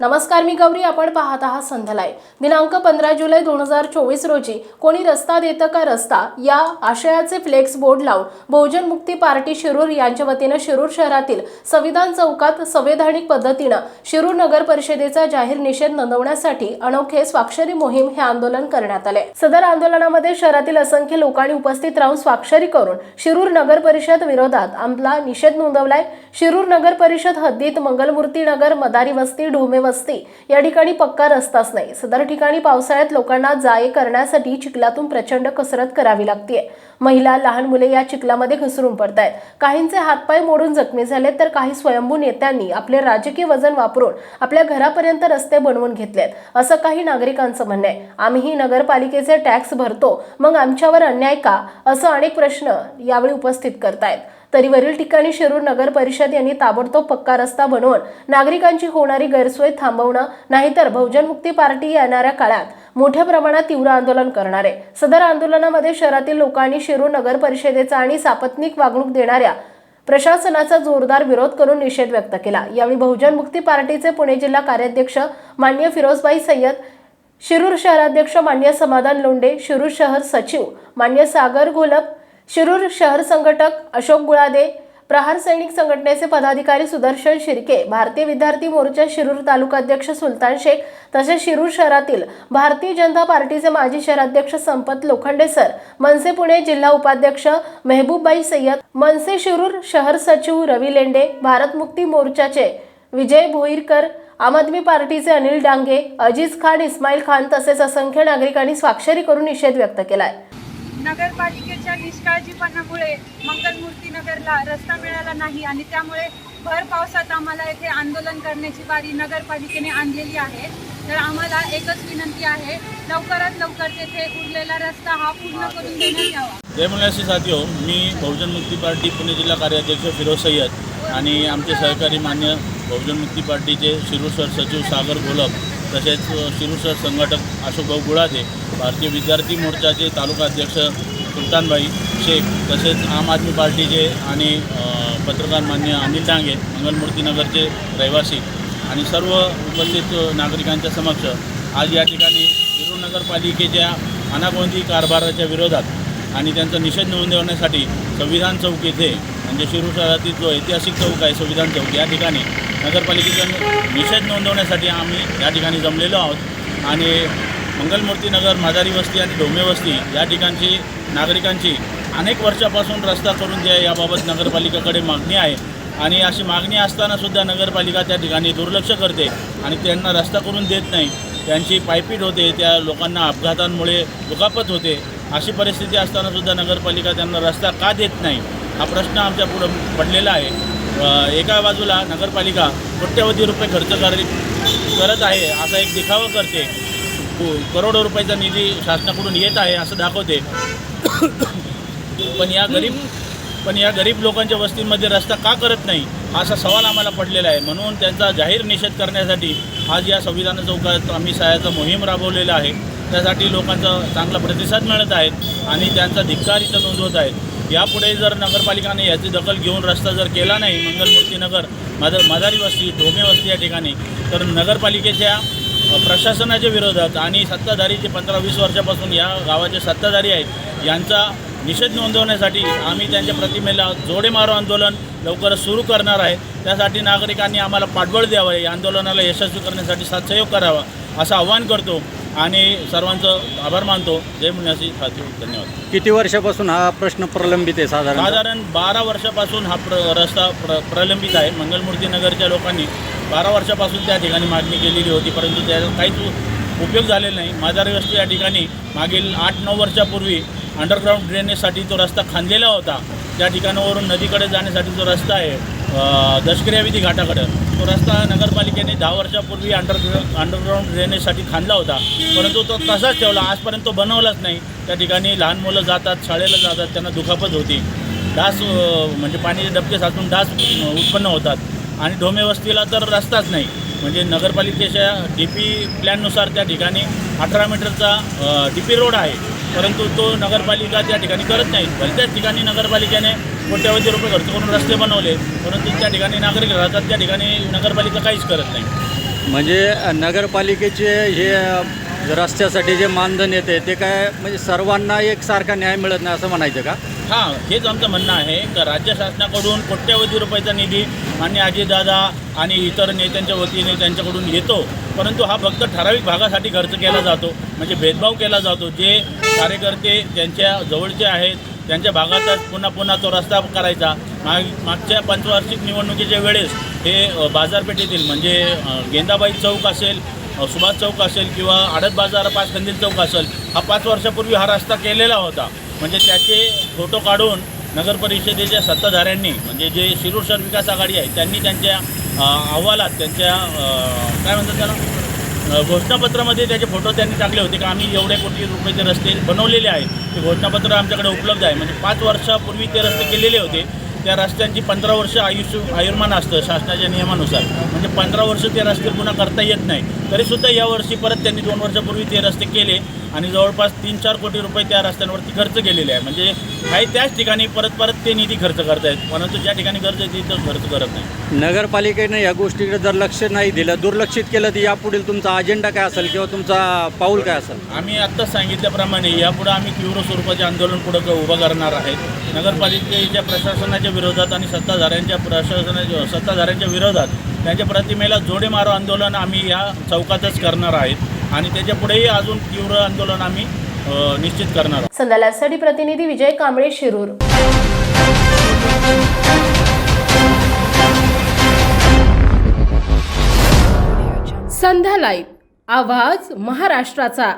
नमस्कार मी गौरी. आपण पाहत आहात संध्यालय दिनांक पंधरा जुलै दोन हजार चोवीस रोजी कोणी रस्ता देतं का रस्ता? या आशयाचे फ्लेक्स बोर्ड लावून बहुजन मुक्ती पार्टी शिरूर यांच्या वतीनं शिरूर शहरातील संविधान चौकात संवैधानिक पद्धतीनं शिरूर नगर परिषदेचा जाहीर निषेध नोंदवण्यासाठी अनोखे स्वाक्षरी मोहीम हे आंदोलन करण्यात आले. सदर आंदोलनामध्ये शहरातील असंख्य लोकांनी उपस्थित राहून स्वाक्षरी करून शिरूर नगर परिषद विरोधात आपला निषेध नोंदवलाय. शिरूर नगर परिषद हद्दीत मंगलमूर्ती नगर मदारी वस्ती ढोमे वस्ती. या ठिकाणी पक्का रस्ताच नाही. सदर ठिकाणी पावसाळ्यात लोकांना जाये करण्यासाठी चिखलातून प्रचंड कसरत करावी लागते महिला लहान मुले या चिखलामध्ये घसरून पडतायत. काहींचे हातपाय मोडून जखमी झाले तर काही स्वयंभू नेत्यांनी आपले राजकीय वजन वापरून आपल्या घरापर्यंत रस्ते बनवून घेतलेत असं काही नागरिकांचं म्हणणं आहे. आम्हीही नगरपालिकेचे टॅक्स भरतो मग आमच्यावर अन्याय का? असं अनेक प्रश्न यावेळी उपस्थित करतायत. तरी वरील ठिकाणी शिरूर नगर परिषद यांनी ताबडतोब पक्का रस्ता बनवून नागरिकांची होणारी गैरसोय थांबवणं नाहीतर बहुजन मुक्ती पार्टी येणाऱ्या काळात मोठ्या प्रमाणात तीव्र आंदोलन करणार. आहे सदर आंदोलनामध्ये शहरातील लोकांनी शिरूर नगर परिषदेचा आणि सापत्निक वागणूक देणाऱ्या प्रशासनाचा जोरदार विरोध करून निषेध व्यक्त केला. यावेळी बहुजन मुक्ती पार्टीचे पुणे जिल्हा कार्याध्यक्ष मान्य फिरोजबाई सय्यद शिरूर शहराध्यक्ष मान्य समाधान लोंडे शिरूर शहर सचिव मान्य सागर घोलप शिरूर शहर संघटक अशोक गुळादे प्रहार सैनिक संघटनेचे पदाधिकारी सुदर्शन शिर्के भारतीय विद्यार्थी मोर्चा शिरूर तालुकाध्यक्ष सुलतान शेख तसेच शिरूर शहरातील भारतीय जनता पार्टीचे माजी शहराध्यक्ष संपत लोखंडे सर मनसे पुणे जिल्हा उपाध्यक्ष मेहबूबबाई सय्यद मनसे शिरूर शहर सचिव रवी लेंडे भारत मुक्ती मोर्चाचे विजय भोईरकर आम आदमी पार्टीचे अनिल डांगे अजीज खान इस्माईल खान तसेच असंख्य नागरिकांनी स्वाक्षरी करून निषेध व्यक्त केलाय. नगरपालिकेच्या निष्काळजीपणामुळे मंगलमूर्ती नगरला रस्ता मिळाला नाही आणि त्यामुळे भर पावसात आम्हाला येथे आंदोलन करण्याची बारी नगरपालिकेने आणलेली आहे. तर आम्हाला एकच विनंती आहे लवकरात लवकर तेथे उरलेला रस्ता हा पूर्ण करून देण्यात यावा. जय मुलाशी साथी हो मी बहुजन मुक्ती पार्टी पुणे जिल्हा कार्याध्यक्ष फिरोज सय्यद आणि आमचे सहकारी मान्य बहुजन मुक्ती पार्टीचे शिरूर सर सचिव सागर घोलप तसेच शिरूर शहर संघटक अशोकभाऊ गुळाजे भारतीय विद्यार्थी मोर्चाचे तालुका अध्यक्ष सुलतानबाई शेख तसेच आम आदमी पार्टीचे आणि पत्रकार मान्य अनिल डांगे मंगलमूर्तीनगरचे रहिवासी आणि सर्व उपस्थित नागरिकांच्या समक्ष आज या ठिकाणी शिरूर नगरपालिकेच्या अनागोंदी कारभाराच्या विरोधात आणि त्यांचा निषेध नोंदवण्यासाठी संविधान चौक येथे म्हणजे शिरूर शहरातील जो ऐतिहासिक चौक आहे संविधान चौक या ठिकाणी नगरपालिकेचा निषेध नोंदवण्यासाठी आम्ही या ठिकाणी जमलेलो आहोत. आणि मंगलमूर्ती नगर माधारी वस्ती आणि डोमे वस्ती या ठिकाणची नागरिकांची अनेक वर्षापासून रस्ता करून द्या याबाबत नगरपालिकेकडे मागणी आहे. आणि अशी मागणी असतानासुद्धा नगरपालिका त्या ठिकाणी दुर्लक्ष करते आणि त्यांना रस्ता करून देत नाही. त्यांची पायपीट होते त्या लोकांना अपघातांमुळे दुखापत होते. अशी परिस्थिती असतानासुद्धा नगरपालिका त्यांना रस्ता का देत नाही? हा प्रश्न आमच्या पुढं पडलेला आहे. एका बाजूला नगरपालिका कोट्यवधी रुपये खर्च कर करत आहे असा एक दिखावा करते. करोडो रुपयाचा निधी शासनाकडून येत आहे असं दाखवते. पण या गरीब पण या गरीब लोकांच्या वस्तींमध्ये रस्ता का करत नाही असा सवाल आम्हाला पडलेला आहे. म्हणून त्यांचा जाहीर निषेध करण्यासाठी आज या संविधान चौकात आम्ही सहाय्याचा मोहीम राबवलेला आहे. त्यासाठी लोकांचा चांगला प्रतिसाद मिळत आहे आणि त्यांचा धिक्कार इथं नोंदवत आहेत यापुढे जर नगरपालिकाने याची दखल घेऊन रस्ता जर केला नाही मंगलमूर्तीनगर नगर मद मदारी वस्ती ढोमे वस्ती या ठिकाणी तर नगरपालिकेच्या प्रशासनाच्या विरोधात आणि सत्ताधारी जे पंधरा वीस वर्षापासून या गावाचे सत्ताधारी आहेत यांचा निषेध नोंदवण्यासाठी आम्ही त्यांच्या प्रतिमेला जोडे मारो आंदोलन लवकरच सुरू करणार आहे. त्यासाठी नागरिकांनी आम्हाला पाठबळ द्यावं या आंदोलनाला यशस्वी करण्यासाठी साथसहयोग करावा. असं आवाहन करतो आणि सर्वांचं आभार मानतो. जय मुन्यासी साथी धन्यवाद. किती वर्षापासून हा प्रश्न प्रलंबित आहे साधारण साधारण बारा वर्षापासून हा प्र रस्ता प्र प्रलंबित आहे. मंगलमूर्ती नगरच्या लोकांनी बारा वर्षापासून त्या ठिकाणी मागणी केलेली होती परंतु त्याचा काहीच उपयोग झालेला नाही. मादारी वस्ती या ठिकाणी मागील आठ नऊ वर्षापूर्वी अंडरग्राऊंड ड्रेनेजसाठी तो रस्ता खांदलेला होता. त्या ठिकाणावरून नदीकडे जाण्यासाठी जो रस्ता आहे. दशक्रियाविधी विधी घाटाकडं. तो रस्ता नगरपालिकेने दहा वर्षापूर्वी अंडरग्रा अंडरग्राऊंड ड्रेनेजसाठी खांदला होता. परंतु तो तसाच ठेवला. आजपर्यंत तो बनवलाच नाही. त्या ठिकाणी लहान मुलं जातात शाळेला जातात त्यांना दुखापत होती. डास म्हणजे पाण्याचे डबके साचून डास उत्पन्न होतात. आणि ढोमे वस्तीला तर रस्ताच नाही. म्हणजे नगरपालिकेच्या डी पी प्लॅननुसार त्या ठिकाणी अठरा मीटरचा डी पी रोड आहे. परंतु तो नगरपालिका त्या ठिकाणी करत नाही. बरेच ठिकाणी नगरपालिकेने कोट्यावधी रुपये खर्च करून रस्ते बनवले. परंतु त्या ठिकाणी नागरिक राहतात त्या ठिकाणी नगरपालिका काहीच करत नाही. म्हणजे नगरपालिकेचे हे रस्त्यासाठी जे मानधन येते ते काय म्हणजे सर्वांना एकसारखा न्याय मिळत नाही असं म्हणायचं का? हां हेच आमचं म्हणणं आहे. का राज्य शासनाकडून कोट्यवधी रुपयाचा निधी मान्य अजितदादा आणि इतर नेत्यांच्या वतीने त्यांच्याकडून येतो. परंतु हा फक्त ठराविक भागासाठी खर्च केला जातो. म्हणजे भेदभाव केला जातो. जे कार्यकर्ते त्यांच्या जवळचे आहेत त्यांच्या भागातच पुन्हा पुन्हा तो रस्ता करायचा. माग मागच्या पंचवार्षिक निवडणुकीच्या वेळेस हे बाजारपेठेतील म्हणजे गेंदाबाई चौक असेल सुभाष चौक असेल किंवा आडत बाजार पाच कंदील चौक असेल हा पाच वर्षापूर्वी हा रस्ता केलेला होता. म्हणजे त्याचे फोटो काढून नगर परिषदेच्या सत्ताधाऱ्यांनी म्हणजे जे शिरूर शहर विकास आघाडी आहे त्यांनी त्यांच्या अहवालात त्यांच्या काय म्हणतात त्याला? घोषणापत्रामध्ये त्याचे फोटो त्यांनी टाकले होते का आम्ही एवढे कोटी रुपये रस्ते बनवलेले आहेत. ते घोषणापत्र आमच्याकडे उपलब्ध आहे. म्हणजे पाच वर्षापूर्वी ते रस्ते केलेले होते. त्या रस्त्यांची पंधरा वर्ष आयुष्य आयुर्मान असतं शासनाच्या नियमानुसार. म्हणजे पंधरा वर्ष ते रस्ते पुन्हा करता येत नाही. तरीसुद्धा यावर्षी परत त्यांनी दोन वर्षापूर्वी ते रस्ते केले आणि जवळपास तीन चार कोटी रुपये त्या रस्त्यांवरती खर्च केलेले आहे. म्हणजे काही त्याच ठिकाणी परत परत ते निधी खर्च करतायत. परंतु ज्या ठिकाणी गरज आहे तिथं खर्च करत नाही. नगरपालिकेने या गोष्टीकडे जर लक्ष नाही दिलं दुर्लक्षित केलं तर यापुढील तुमचा अजेंडा काय असेल किंवा तुमचा पाऊल काय असेल? आम्ही आत्ताच सांगितल्याप्रमाणे यापुढे आम्ही तीव्र स्वरूपाचे आंदोलन पुढं उभं करणार आहेत नगरपालिकेच्या प्रशासनाच्या विरोधात आणि सत्ताधाऱ्यांच्या प्रशासनाच्या सत्ताधाऱ्यांच्या विरोधात त्यांच्या प्रतिमेला जोडे मारो आंदोलन आम्ही या चौकातच करणार आहेत. आणि त्याच्या पुढेही अजून तीव्र आंदोलन आम्ही निश्चित करणार आहोत. संध्या लाईव्हसाठी प्रतिनिधी विजय कांबळे शिरूर. संध्या लाईव्ह आवाज महाराष्ट्राचा.